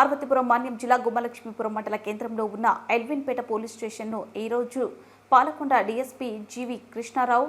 పార్వతీపురం మాన్యం జిల్లా గుమ్మలక్ష్మీపురం మండల కేంద్రంలో ఉన్న ఎల్విన్పేట పోలీస్ స్టేషన్ను ఈరోజు పాలకొండ డీఎస్పీ జీవి కృష్ణారావు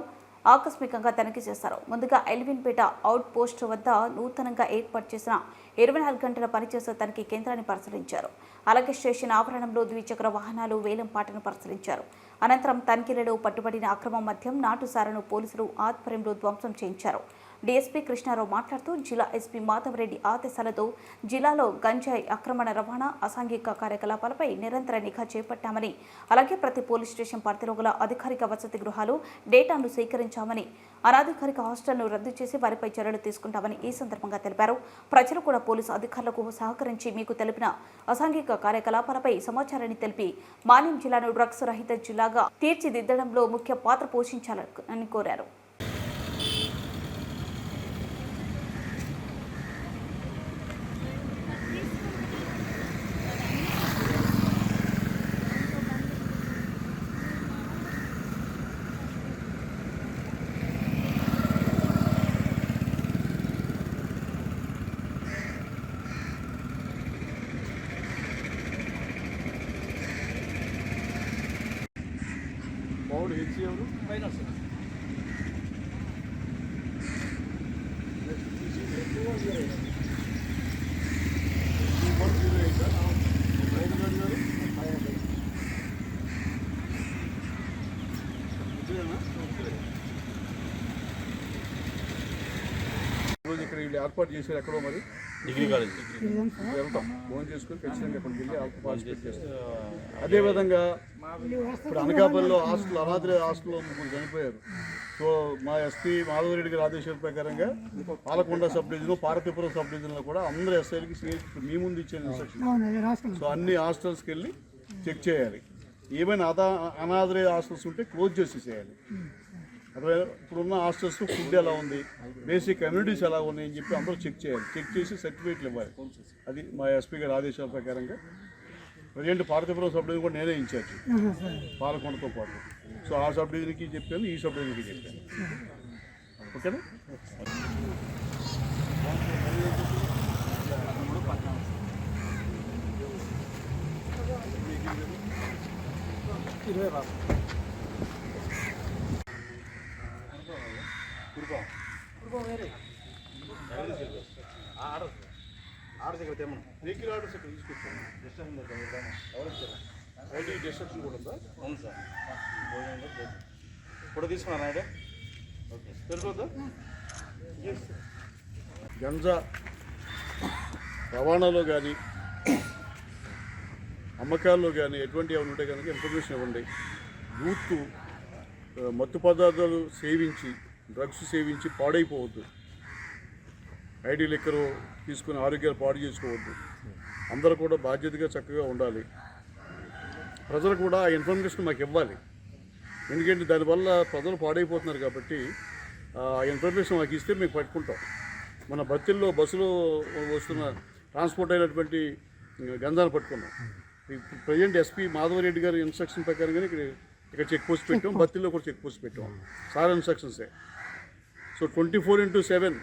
ఆకస్మికంగా తనిఖీ చేశారు. ముందుగా ఎల్విన్పేట అవుట్ పోస్ట్ వద్ద నూతనంగా ఏర్పాటు చేసిన ఇరవై నాలుగు గంటల పనిచేసే తనిఖీ కేంద్రాన్ని పరిశీలించారు. అలాగే స్టేషన్ ఆవరణంలో ద్విచక్ర వాహనాలు వేలం పాటను పరిశీలించారు. అనంతరం తనిఖీలలో పట్టుబడిన అక్రమ మద్యం నాటుసారను పోలీసులు ఆధ్వర్యంలో ధ్వంసం చేయించారు. డీఎస్పీ కృష్ణారావు మాట్లాడుతూ జిల్లా ఎస్పీ మాధవరెడ్డి ఆదేశాలతో జిల్లాలో గంజాయి ఆక్రమణ రవాణా అసాంఘిక కార్యకలాపాలపై నిరంతర నిఘా చేపట్టామని అలాగే ప్రతి పోలీస్ స్టేషన్ పరిధిలో గల అధికారిక వసతి గృహాలు డేటాను సేకరించామని అనధికారిక హాస్టల్ను రద్దు చేసి వారిపై చర్యలు తీసుకుంటామని ఈ సందర్భంగా తెలిపారు. ప్రజలు కూడా పోలీసు అధికారులకు సహకరించి మీకు తెలిపిన అసాంఘిక కార్యకలాపాలపై సమాచారాన్ని తెలిపి మాన్యం జిల్లాను డ్రగ్స్ రహిత జిల్లాగా తీర్చిదిద్దడంలో ముఖ్య పాత్ర పోషించాలని కోరారు. పౌడ్ హెచ్ ఎవరు? వస్తుంది వన్ ఈరోజు ఇక్కడ వీళ్ళు ఏర్పాటు చేశారు ఎక్కడో మరి. Degree college. వెళ్తాం. ఫోన్ చేసుకుని ఖచ్చితంగా అక్కడికి వెళ్ళి పార్టిసిపేట్ చేస్తాం అదేవిధంగా ఇప్పుడు అనకాపల్లిలో హాస్టల్ అనాథ హాస్టల్లో ముగ్గురు చనిపోయారు. సో మా ఎస్పీ మాధవరెడ్డి గారి ఆదేశాల ప్రకారంగా Palakonda sub division Parvathipuram sub డివిజన్లో కూడా అందరు ఎస్ఐలకి సిఐకి మీ ముందు ఇచ్చిన ఇన్స్ట్రక్షన్. సో అన్ని హాస్టల్స్కి వెళ్ళి చెక్ చేయాలి. ఏమైనా అదా అనాథరే హాస్టల్స్ ఉంటే క్లోజ్ చేసి చేయాలి ఇప్పుడున్న హాస్టల్స్ ఫుడ్ ఎలా ఉంది? బేసిక్ కమ్యూనిటీస్ ఎలా ఉన్నాయి అని చెప్పి అందరూ చెక్ చేయాలి. చెక్ చేసి సర్టిఫికేట్లు ఇవ్వాలి. అది మా ఎస్పీ గారి ఆదేశాల ప్రకారంగా. ప్రజెంట్ పార్వతీపురం సబ్ డివిజన్ కూడా నేనే ఇన్ఛార్జ్ పాలకొండతో పాటు. సో ఆ సబ్ డివిజన్కి చెప్పాను ఈ సబ్ డివిజన్కి చెప్పాను. ఓకేనా? ఇరవై రాదు ఆడ దగ్గర తెమ్మను వెహికల్ ఆర్డర్స్ ఇక్కడ తీసుకొచ్చాను డిస్ట్రక్షన్ దగ్గర ఎవరు ఇచ్చారు ఐటీ డిస్ట్రక్షన్ కూడా ఉందా అవును సార్ భోజనం ఇప్పుడు తీసుకున్నారా అయితే ఓకే తెలుసుకొద్దా గంజా రవాణాలో కానీ అమ్మకాల్లో కానీ ఎటువంటి ఏమైనా ఉంటే కనుక ఇన్ఫర్మేషన్ ఇవ్వండి. యూత్ మత్తు పదార్థాలు సేవించి డ్రగ్స్ సేవించి పాడైపోవద్దు. ఐడి లిక్కరు తీసుకుని ఆరోగ్యాలు పాడు చేసుకోవద్దు. అందరూ కూడా బాధ్యతగా చక్కగా ఉండాలి. ప్రజలు కూడా ఆ ఇన్ఫర్మేషన్ మాకు ఇవ్వాలి. ఎందుకంటే దానివల్ల ప్రజలు పాడైపోతున్నారు కాబట్టి ఆ ఇన్ఫర్మేషన్ మాకు ఇస్తే మేము పట్టుకుంటాం. మన బత్తిల్లో బస్సులో వస్తున్న ట్రాన్స్పోర్ట్ అయినటువంటి గంధాలు పట్టుకున్నాం. ప్రజెంట్ ఎస్పీ మాధవరెడ్డి గారి ఇన్స్ట్రక్షన్ ప్రకారంగానే ఇక్కడ ఇక్కడ చెక్ పోస్ట్ పెట్టాం. బత్తిల్లో కూడా చెక్ పోస్ట్ పెట్టాం. Sir ఇన్స్ట్రక్షన్సే. So twenty four into seven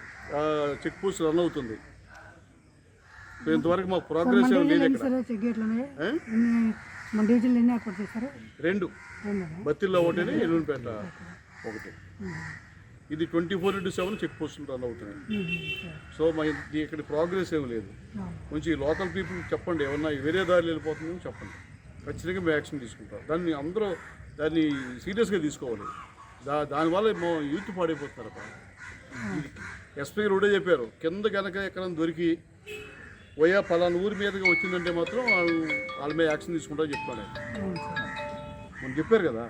check post run అవుతుంది. సో ఇంతవరకు మాకు ప్రోగ్రెస్ లేదు ఇక్కడ. రెండు. బత్తిల్లో ఒకటి ఎల్లుంపేట ఒకటి. ఇది twenty four into seven check పోస్టులు రన్ అవుతున్నాయి. సో మా ఇది ఇక్కడ ప్రోగ్రెస్ ఏం లేదు. కొంచెం లోకల్ పీపుల్ చెప్పండి. ఏమన్నా వేరే దారిలో వెళ్ళిపోతుందని చెప్పండి. ఖచ్చితంగా మేము యాక్షన్ తీసుకుంటాం. దాన్ని అందరూ దాన్ని సీరియస్గా తీసుకోవాలి. దా దానివల్ల మా యూత్ పాడైపోతున్నారు అక్కడ ఎస్పీ గారు కూడా చెప్పారు కింద కనుక ఎక్కడ దొరికి పోయా పలానా ఊరి మీదగా వచ్చిందంటే మాత్రం వాళ్ళు వాళ్ళ మీద యాక్షన్ తీసుకుంటా చెప్తాను మనం చెప్పారు కదా.